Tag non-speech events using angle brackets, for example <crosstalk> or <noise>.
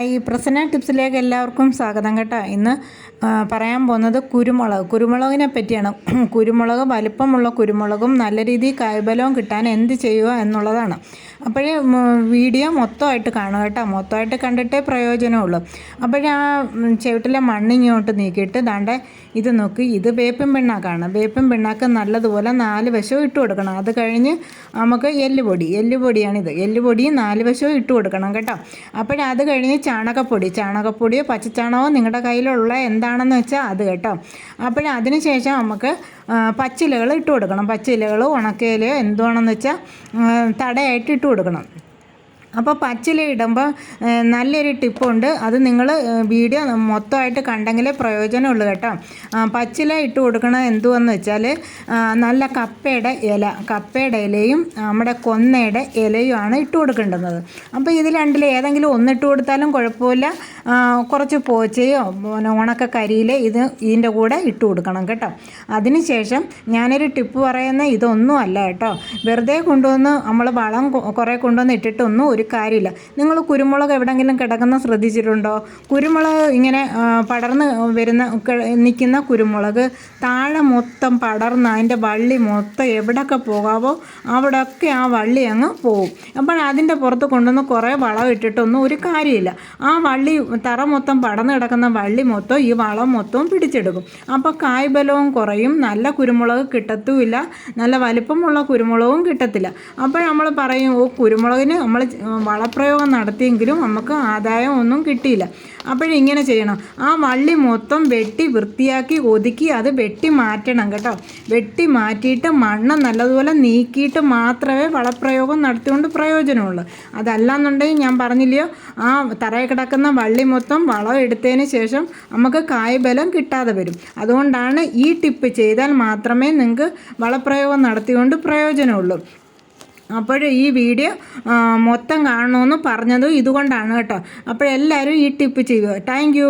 ഈ പ്രസന്ന ടിപ്സിലേക്ക് എല്ലാവർക്കും സ്വാഗതം കേട്ടോ. ഇന്ന് പറയാൻ പോകുന്നത് കുരുമുളക്. കുരുമുളകിനെ പറ്റിയാണ്. <clears throat> കുരുമുളക് വലിപ്പമുള്ള കുരുമുളകും നല്ല രീതിയിൽ കായ്ബലവും കിട്ടാൻ എന്ത് ചെയ്യുക എന്നുള്ളതാണ്. അപ്പോഴേ വീഡിയോ മൊത്തമായിട്ട് കാണുക കേട്ടോ. മൊത്തമായിട്ട് കണ്ടിട്ടേ പ്രയോജനമുള്ളൂ. അപ്പോഴേ ആ ചുവട്ടിലെ മണ്ണിങ്ങോട്ട് നീക്കിയിട്ട് ദാണ്ടെ ഇത് നോക്കി. ഇത് വേപ്പും പിണ്ണാക്കാണ്. വേപ്പും പിണ്ണാക്ക് നല്ലതുപോലെ നാല് വശവും ഇട്ട് കൊടുക്കണം. അത് കഴിഞ്ഞ് നമുക്ക് എല്ലുപൊടി. എല്ലുപൊടിയാണിത്. എല്ലുപൊടി നാല് വശവും ഇട്ട് കൊടുക്കണം കേട്ടോ. അപ്പോഴത് കഴിഞ്ഞ് ചാണകപ്പൊടി ചാണകപ്പൊടിയോ പച്ചച്ചാണകമോ നിങ്ങളുടെ കയ്യിലുള്ള എന്താണെന്ന് വെച്ചാൽ അത് കേട്ടോ. അതിന് ശേഷം നമുക്ക് പച്ചിലകൾ ഇട്ട് കൊടുക്കണം. പച്ചിലകൾ ഉണക്കയിലയോ എന്തുവാണെന്ന് വെച്ചാൽ തടയായിട്ട് ഇട്ട് കൊടുക്കണം. അപ്പോൾ പച്ചില ഇടുമ്പോൾ നല്ലൊരു ടിപ്പുണ്ട്. അത് നിങ്ങൾ വീഡിയോ മൊത്തമായിട്ട് കണ്ടെങ്കിലേ പ്രയോജനമുള്ളൂ കേട്ടോ. പച്ചില ഇട്ട് കൊടുക്കണത് എന്തുവെന്ന് വെച്ചാൽ നല്ല കപ്പയുടെ ഇല കപ്പയുടെ ഇലയും നമ്മുടെ കൊന്നയുടെ ഇലയുമാണ് ഇട്ട് കൊടുക്കേണ്ടുന്നത്. അപ്പോൾ ഇത് രണ്ടിൽ ഏതെങ്കിലും ഒന്നിട്ട് കൊടുത്താലും കുഴപ്പമില്ല. കുറച്ച് പോച്ചയോ ഉണക്ക കരിയിൽ ഇത് ഇതിന്റെ കൂടെ ഇട്ട് കൊടുക്കണം കേട്ടോ. അതിനുശേഷം ഞാനൊരു ടിപ്പ് പറയുന്ന ഇതൊന്നും അല്ല കേട്ടോ. വെറുതെ കൊണ്ടുവന്ന് നമ്മൾ വളം കുറേ കൊണ്ടുവന്ന് ഇട്ടിട്ടൊന്നും ഒരു കാര്യമില്ല. നിങ്ങൾ കുരുമുളക് എവിടെയെങ്കിലും കിടക്കുന്ന ശ്രദ്ധിച്ചിട്ടുണ്ടോ? കുരുമുളക് ഇങ്ങനെ പടർന്ന് വരുന്ന നിൽക്കുന്ന കുരുമുളക് താഴെ മൊത്തം പടർന്ന് അതിന്റെ വള്ളി മൊത്തം എവിടെയൊക്കെ പോകാവോ അവിടെയൊക്കെ ആ വള്ളി അങ്ങ് പോകും അപ്പോൾ അതിന്റെ പുറത്ത് കൊണ്ടുവന്ന് കുറേ വളം ഇട്ടിട്ടൊന്നും ഒരു കാര്യമില്ല. ആ വള്ളി തറ മൊത്തം പടർന്ന് കിടക്കുന്ന വള്ളി മൊത്തം ഈ വളം മൊത്തവും പിടിച്ചെടുക്കും. അപ്പോൾ കായ്ബലവും കുറയും. നല്ല കുരുമുളക് കിട്ടത്തുമില്ല. നല്ല വലിപ്പമുള്ള കുരുമുളകും കിട്ടത്തില്ല. അപ്പോൾ നമ്മൾ പറയും ഓ കുരുമുളകിന് നമ്മൾ വളപ്രയോഗം നടത്തിയെങ്കിലും നമുക്ക് ആദായം ഒന്നും കിട്ടിയില്ല. അപ്പോഴിങ്ങനെ ചെയ്യണം. ആ വള്ളി മൊത്തം വെട്ടി വൃത്തിയാക്കി ഒതുക്കി അത് വെട്ടി മാറ്റണം കേട്ടോ. വെട്ടി മാറ്റിയിട്ട് മണ്ണ് നല്ലതുപോലെ നീക്കിയിട്ട് മാത്രമേ വളപ്രയോഗം നടത്തിക്കൊണ്ട് പ്രയോജനമുള്ളൂ. അതല്ലാന്നുണ്ടെങ്കിൽ ഞാൻ പറഞ്ഞില്ലയോ? ആ തറയിൽ കിടക്കുന്ന വള്ളി മൊത്തം വളം എടുത്തതിന് ശേഷം നമുക്ക് കായ്ബലം കിട്ടാതെ വരും. അതുകൊണ്ടാണ് ഈ ടിപ്പ് ചെയ്താൽ മാത്രമേ നിങ്ങൾക്ക് വളപ്രയോഗം നടത്തിക്കൊണ്ട് പ്രയോജനമുള്ളൂ. അപ്പോൾ ഈ വീഡിയോ മൊത്തം കാണണമെന്ന് പറഞ്ഞതും ഇതുകൊണ്ടാണ് കേട്ടോ. അപ്പോൾ എല്ലാവരും ഈ ടിപ്പ് ചെയ്യുക. താങ്ക്